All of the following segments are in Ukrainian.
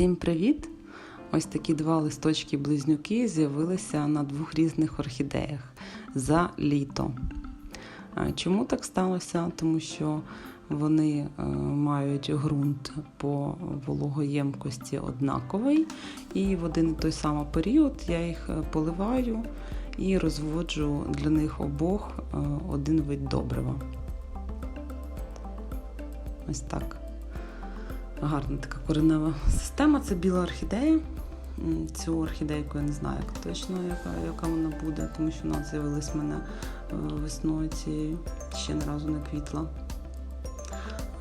Всім привіт! Ось такі два листочки-близнюки з'явилися на двох різних орхідеях за літо. Чому так сталося? Тому що вони е, мають ґрунт по вологоємкості однаковий, і в один і той самий період я їх е, поливаю і розводжу для них обох е, один вид добрива. Ось так. Гарна така коренева система. Це біла орхідея. Цю орхідейку я не знаю, як точно, яка, яка вона буде, тому що вона з'явилась в мене е, весною цією, ще ні разу не квітла.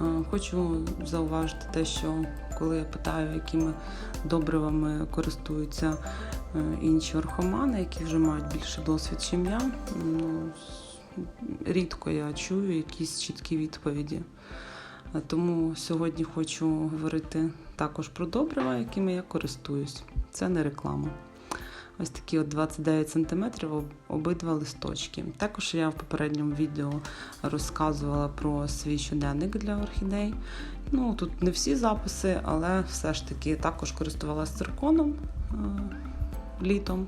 Е, Хочу зауважити те, що коли я питаю, якими добривами користуються е, інші орхомани, які вже мають більше досвід, чим я, ну, рідко я чую якісь чіткі відповіді. Тому сьогодні хочу говорити також про добрива, якими я користуюсь. Це не реклама. Ось такі от 29 см обидва листочки. Також я в попередньому відео розказувала про свій щоденник для орхідей. Ну, тут не всі записи, але все ж таки також користувалася цирконом е, літом.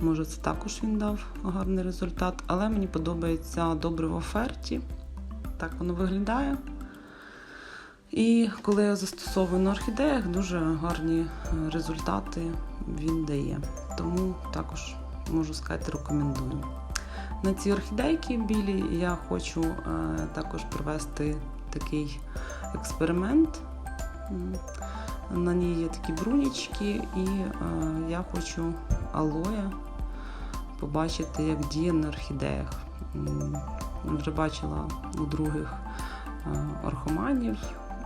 Може, це також він дав гарний результат, але мені подобається добриво ферті. Так воно виглядає. І коли я застосовую на орхідеях, дуже гарні е, результати він дає. Тому також можу сказати, рекомендую. На ці орхідейки білі я хочу е, також провести такий експеримент. На ній є такі брунічки, і е, я хочу алоє побачити, як діє на орхідеях. Вже бачила у других орхоманів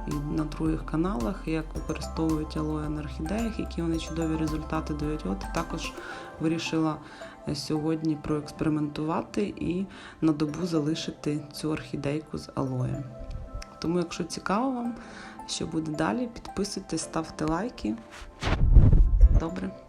і на других каналах, як використовують алоє на орхідеях, які вони чудові результати дають. От також вирішила е, сьогодні проекспериментувати і на добу залишити цю орхідейку з алоєм. Тому, якщо цікаво вам, що буде далі, підписуйтесь, ставте лайки. Добре.